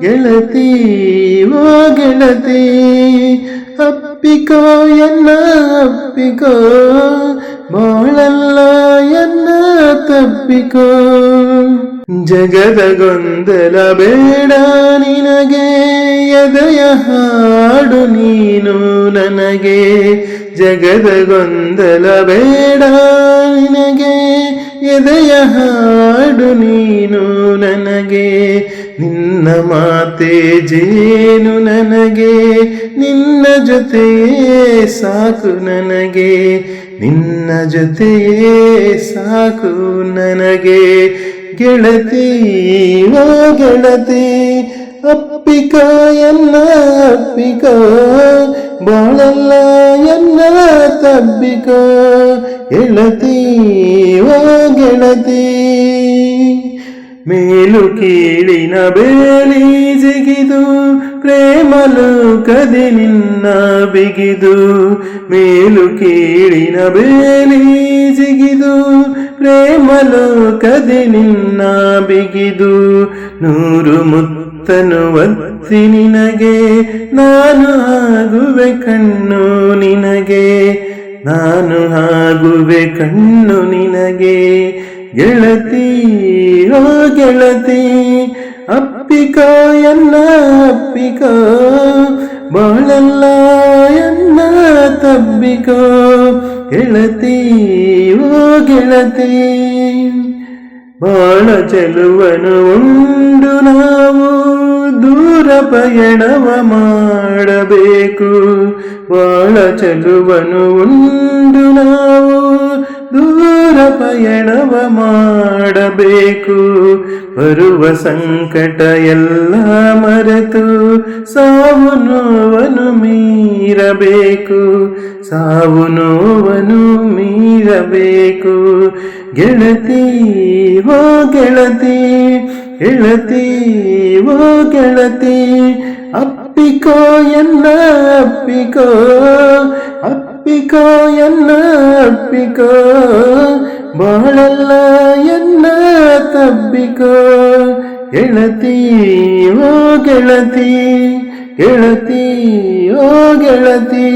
ಗೆಳತಿ, ಓ ಗೆಳತಿ, ಅಪ್ಪಿಕೋ, ಎನ್ನ ಅಪ್ಪಿಕೋ ಬಾಳಲ್ಲ ಎನ್ನ ತಪ್ಪಿಕೋ. ಜಗದ ಗೊಂದಲ ಬೇಡ ನಿನಗೆ, ಎದೆಯ ಹಾಡು ನೀನು ನನಗೆ. ಜಗದ ಗೊಂದಲ ಬೇಡ ನಿನಗೆ, ಎದೆಯ ಹಾಡು ನೀನು ನನಗೆ. ನಿನ್ನ ಮಾತೆ ಜೇನು ನನಗೆ, ನಿನ್ನ ಜೊತೆಯೇ ಸಾಕು ನನಗೆ, ನಿನ್ನ ಜೊತೆಯೇ ಸಾಕು ನನಗೆ. ಗೆಳತಿ, ಓ ಗೆಳತಿ, ಅಪ್ಪಿಕ ಎನ್ನ ಅಪ್ಪಿಕ, ಬಾಳಲ್ಲ ಎನ್ನ ತಬ್ಬಿಕ. ಗೆಳತಿ, ಓ ಗೆಳತಿ ಮೇಲು ಕೀಳಿನ ಬೇಲಿ ಜಿಗಿದು ಪ್ರೇಮಲು ಕದಿ ನಿನ್ನ ಬಿಗಿದು. ಮೇಲು ಕೀಳಿನ ಬೇಲಿ ಜಿಗಿದು ಪ್ರೇಮಲು ಕದಿ ನಿನ್ನ ಬಿಗಿದು. ನೂರು ಮುತ್ತನು ಒತ್ತಿ ನಿನಗೆ, ನಾನು ಆಗುವೆ ಕಣ್ಣು ನಿನಗೆ. ನಾನು ಆಗುವೆ ಕಣ್ಣು ನಿನಗೆ. ಗೆಳತಿ, ಓ ಗೆಳತಿ, ಅಪ್ಪಿಕ ಎನ್ನ ಅಪ್ಪಿಕ, ಬಾಳಲ್ಲ ಎನ್ನ ತಬ್ಬಿಕ. ಗೆಳತಿ, ಓ ಗೆಳತಿ, ಬಾಳ ಚೆಲುವನು ಉಂಡು ನಾವು, ದೂರ ಪಯಣವ ಮಾಡಬೇಕು. ಬಾಳ ಚೆಲುವನು ಉಂಡು ಪಯಣವ ಮಾಡಬೇಕು. ಬರುವ ಸಂಕಟ ಎಲ್ಲ ಮರೆತು ಸಾವು ನೋವನು ಮೀರಬೇಕು. ಸಾವು ನೋವನು ಮೀರಬೇಕು. ಗೆಳತಿ, ಓ ಗೆಳತಿ ಗೆಳತಿ, ಓ ಗೆಳತಿ, ಅಪ್ಪಿಕೋ ಎನ್ನ ಅಪ್ಪಿಕೋ ಅಪ್ಪಿಕೋ ಎನ್ನ ಅಪ್ಪಿಕೋ. ಬಾಳಲ್ಲ ಎನ್ನ ತಬ್ಬಿಕೋ ಗೆಳತಿ ಓ ಗೆಳತಿ ಗೆಳತಿ ಓ ಗೆಳತಿ